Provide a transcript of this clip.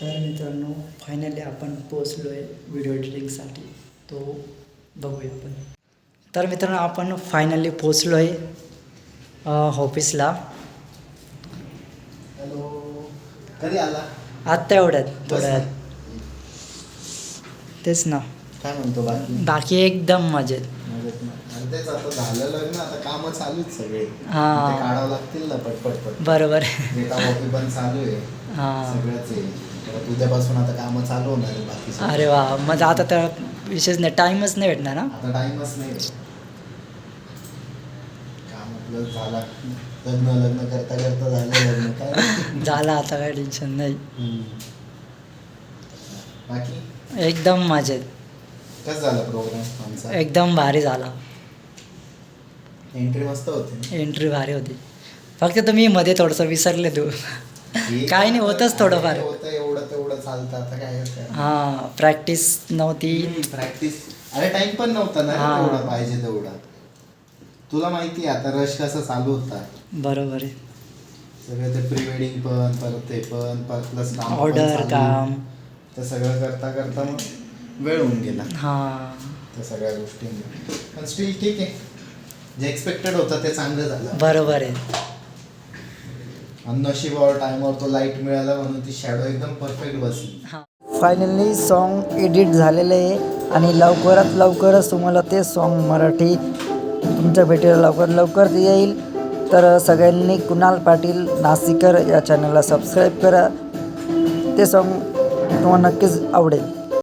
तर मित्रांनो फायनली आपण पोचलो आहे व्हिडिओ एडिटिंगसाठी तो बघूया आपण. तर मित्रांनो आपण फायनली पोचलो आहे ऑफिसला हॅलो. कधी आला? आत्ता एवढ्यात थोड्यात. तेच ना. काय म्हणतो बाकी? बाकी एकदम मजेत. ना. तेच आता झालं लग्न आता कामं चालू आहेत सगळे. हा. काढावं लागतील ना पटपट पट बरोबर. पण चालू आहे. हां. सगळंच आहे. परत उद्यापासून आता कामं चालू होणार आहे बाकी सगळं. अरे वा मग आता तर विशेष नाही टाईमच नाही भेटणार ना? आता टाइमच नाही काम आपलं झाला. लग्न लग्न करता करता झालं लग्न काय? झालं आता काय टेन्शन नाही. हम्म. बाकी? एकदम मजेत. कसं झाला प्रोग्राम आमचा? एकदम भारी झाला. एंट्री मस्त होती ना? एंट्री भारी होती. फक्त तुम्ही मध्ये थोडंसं विसरले तू. काही नाही. होतंच थोडंफार. होतं एवढं तेवढं चालतं आता काय होतं? हां प्रॅक्टिस नव्हती. प्रॅक्टिस अरे टाइम पण नव्हता ना हा. तेवढा पाहिजे तेवढा. तुला माहिती आहे आता रश कसा चालू होता बरोबर आहे. सगळं ते प्री वेडिंग पण परत ते पण प्लस काम पण ऑर्डर चालू. काम. ते सगळं करता करता मग वेळ होऊन गेला. हां. त्या सगळ्या गोष्टी पण स्टील ठीक आहे. जे एक्सपेक्टेड होतं ते चांगलं झालं. बरोबर आहे. नशिबावर टाइमवर तो लाइट मिळाला म्हणून ती शॅडो एकदम परफेक्ट बसली. हां. फायनली सॉन्ग एडिट झालेलं आहे आणि लवकरात लवकरच तुम्हाला ते सॉन्ग मराठी तुमच्या भेटीला लवकर लवकर येईल. तर सगळ्यांनी कुणाल पाटील नाशिकर या चॅनलला सबस्क्राईब करा. ते सॉन्ग तुम्हाला नक्कीच आवडेल.